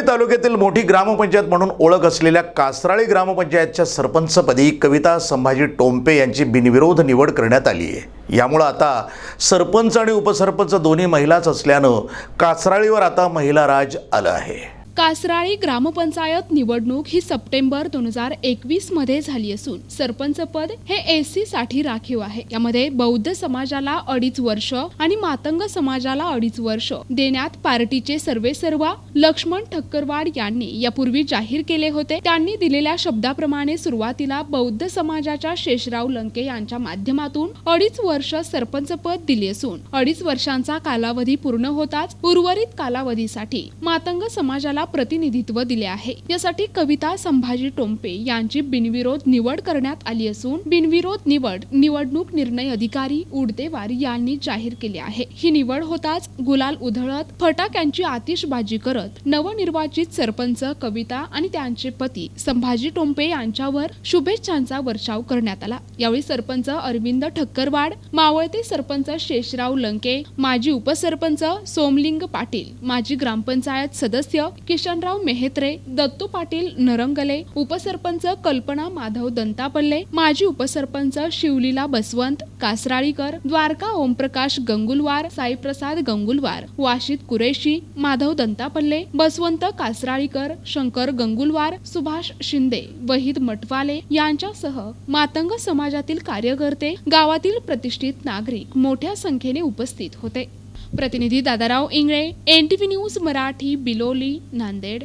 तालुक्यातील मोठी ग्रामपंचायत म्हणून ओळख असलेल्या कासराळी ग्रामपंचायतच्या सरपंचपदी कविता संभाजी टोंपे यांची बिनविरोध निवड करण्यात आली आहे. यामुळं आता सरपंच आणि उपसरपंच दोन्ही महिलाच असल्यानं कासराळीवर आता महिला राज आलं आहे. कासराळी ग्रामपंचायत निवडणूक ही सप्टेंबर दोन हजार एकवीसमध्ये झाली असून सरपंच पद हे एसी साठी राखीव आहे. यामध्ये बौद्ध समाजाला अडीच वर्ष आणि मातंग समाजाला अडीच वर्ष देण्यात पार्टीचे सर्वेसर्वा लक्ष्मण ठक्करवाड यांनी यापूर्वी जाहीर केले होते. त्यांनी दिलेल्या शब्दाप्रमाणे सुरुवातीला बौद्ध समाजाच्या शेषराव लंके यांच्या माध्यमातून अडीच वर्ष सरपंच पद दिले असून अडीच वर्षांचा कालावधी पूर्ण होताच उर्वरित कालावधीसाठी मातंग समाजाला प्रतिनिधित्व दिले आहे. यासाठी कविता संभाजी टोंपे यांची बिनविरोध निवड करण्यात आली असून बिनविरोध निवड निवडणूक निर्णय अधिकारी उडतेवार यांनी जाहीर केली आहे. ही निवड होताच गुलाल उधळत फटाक्यांची आतिषबाजी करत नवनिर्वाचित सरपंच कविता आणि त्यांचे पती संभाजी टोंपे यांच्यावर शुभेच्छांचा वर्षाव करण्यात आला. यावेळी सरपंच अरविंद ठक्करवाड मावळते सरपंच शेषराव लंके माजी उपसरपंच सोमलिंग पाटील माजी ग्रामपंचायत सदस्य किशनराव मेहेत्रे दत्तू पाटील नरंगले उपसरपंच कल्पना माधव दंतापल्ले माजी उपसरपंच शिवलीला बसवंत कासराळीकर द्वारका ओमप्रकाश गंगुलवार साईप्रसाद गंगुलवार वाशिद कुरेशी माधव दंतापल्ले बसवंत कासराळीकर शंकर गंगुलवार सुभाष शिंदे वहीद मटवाले यांच्यासह मातंग समाजातील कार्यकर्ते गावातील प्रतिष्ठित नागरिक मोठ्या संख्येने उपस्थित होते. प्रतिनिधी दादाराव इंगळे एनटीव्ही न्यूज मराठी बिलोली नांदेड.